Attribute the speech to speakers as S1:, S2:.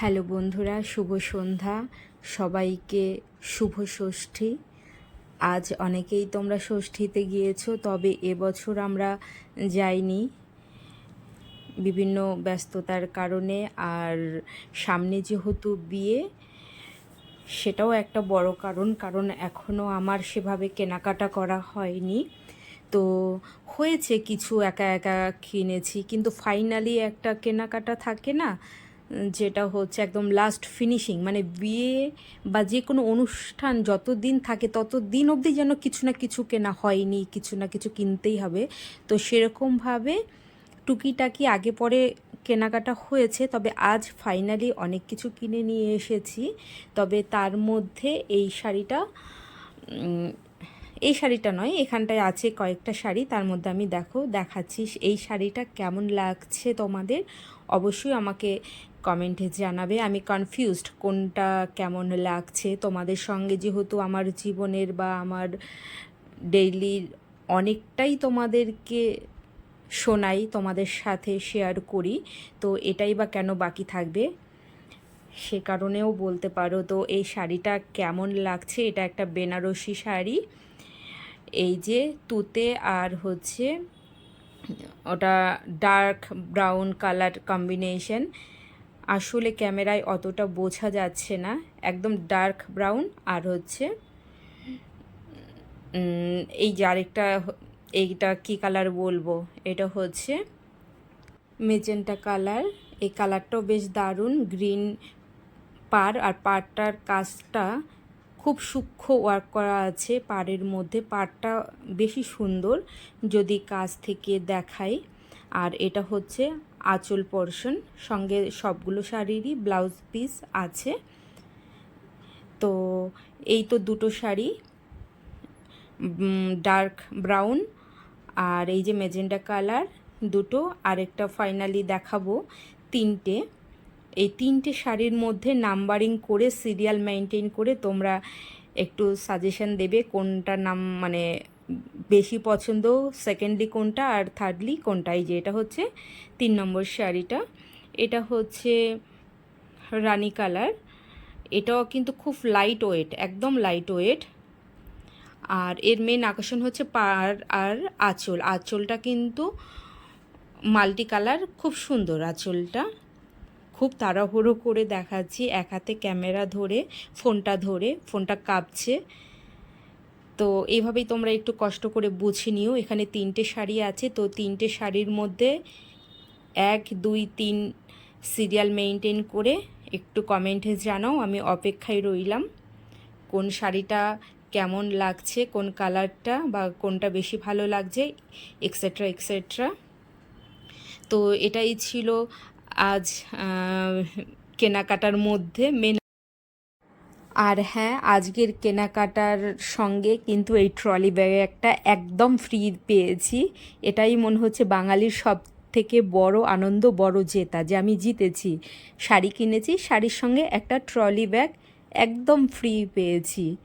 S1: Hello বন্ধুরা, শুভ সন্ধ্যা। সবাইকে শুভ ষষ্ঠী। আজ অনেকেই তোমরা ষষ্ঠীতে গিয়েছো, তবে এবছর আমরা যাইনি। বিভিন্ন ব্যস্ততার কারণে আর সামনে যেহেতু বিয়ে, সেটাও একটা বড় কারণ কারণ এখনও আমার সেভাবে কেনাকাটা করা হয়নি। তো হয়েছে কিছু, একা একা কিনেছি, কিন্তু ফাইনালি একটা কেনাকাটা থাকে না যেটা হচ্ছে একদম লাস্ট ফিনিশিং মানে বিয়ে বা যে কোনো অনুষ্ঠান যত দিন থাকে তত দিন অবধি যেন কিছু না কিছু কেনা হয়নি, কিছু না কিছু কিনতেই হবে। তো সেরকমভাবে টুকিটাকি আগে পরে কেনাকাটা হয়েছে, তবে আজ ফাইনালি অনেক কিছু কিনে নিয়ে এসেছি। তবে তার মধ্যে এই শাড়িটা এই শাড়িটা নয়, এখানটায় আছে কয়েকটা শাড়ি, তার মধ্যে আমি দেখো, দেখাচ্ছি এই শাড়িটা কেমন লাগছে তোমাদের? অবশ্যই আমাকে কমেন্টে জানাবে। আমি কনফিউজড কোনটা কেমন লাগছে তোমাদের সঙ্গে, যেহেতু আমার জীবনের বা আমার ডেইলির অনেকটাই তোমাদেরকে শোনাই, তোমাদের সাথে শেয়ার করি, তো এটাই বা কেন বাকি থাকবে? সে কারণেও বলতে পারো, তো এই শাড়িটা কেমন লাগছে? এটা একটা বেনারসি শাড়ি। এই যে তুতে আর হচ্ছে ওটা ডার্ক ব্রাউন কালার কম্বিনেশন। আসলে ক্যামেরায় অতটা বোঝা যাচ্ছে না। একদম ডার্ক ব্রাউন আর হচ্ছে এই যে আরেকটা এইটা কি কালার বলব? এটা হচ্ছে মেজেন্টা কালার। এই কালারটাও বেশ দারুণ। গ্রিন পার আর পারটার কাজটা খুব সূক্ষ্ম ওয়ার্ক করা আছে পাড়ের মধ্যে। পাড়টা বেশি সুন্দর যদি কাজ থেকে দেখাই। আর এটা হচ্ছে আঁচল পোর্শন সঙ্গে সবগুলো শাড়িরই ব্লাউজ পিস আছে। তো এই তো দুটো শাড়ি ডার্ক ব্রাউন আর এই যে মেজেন্ডা কালার দুটো। আরেকটা ফাইনালি দেখাবো তিনটে। এই তিনটে শাড়ির মধ্যে নাম্বারিং করে সিরিয়াল মেনটেন করে তোমরা একটু সাজেশন দেবে কোনটা নাম মানে বেশি পছন্দ সেকেন্ডলি কোনটা আর থার্ডলি কোনটা? এই যে এটা হচ্ছে তিন নম্বর শাড়িটা। এটা হচ্ছে রানী কালার। এটাও কিন্তু খুব লাইট ওয়েট একদম লাইট ওয়েট আর এর মেন আকর্ষণ হচ্ছে পার আর আঁচল। আঁচলটা কিন্তু মাল্টি কালার খুব সুন্দর আঁচলটা। খুব তাড়াহুড়ো করে দেখাচ্ছি, এক হাতে ক্যামেরা ধরে, ফোনটা ধরে, ফোনটা কাঁপছে। তো এইভাবেই তোমরা একটু কষ্ট করে বুঝে নিও, এখানে তিনটে শাড়ি আছে, তো তিনটে শাড়ির মধ্যে এক, দুই, তিন সিরিয়াল মেনটেন করে একটু কমেন্টে জানাও, আমি অপেক্ষায় রইলাম কোন শাড়িটা কেমন লাগছে, কোন কালারটা বা কোনটা বেশি ভালো লাগছে এক্সেট্রা এক্সেট্রা তো এটাই ছিল আজ কেনাকাটার মধ্যে মেন আর হ্যাঁ আজকের কেনাকাটার সঙ্গে কিন্তু এই ট্রলি ব্যাগে একটা একদম ফ্রি পেয়েছি। এটাই মনে হচ্ছে বাঙালির সব থেকে বড় আনন্দ, বড় জেতা যে আমি জিতেছি। শাড়ি কিনেছি, শাড়ির সঙ্গে একটা ট্রলি ব্যাগ একদম ফ্রি পেয়েছি।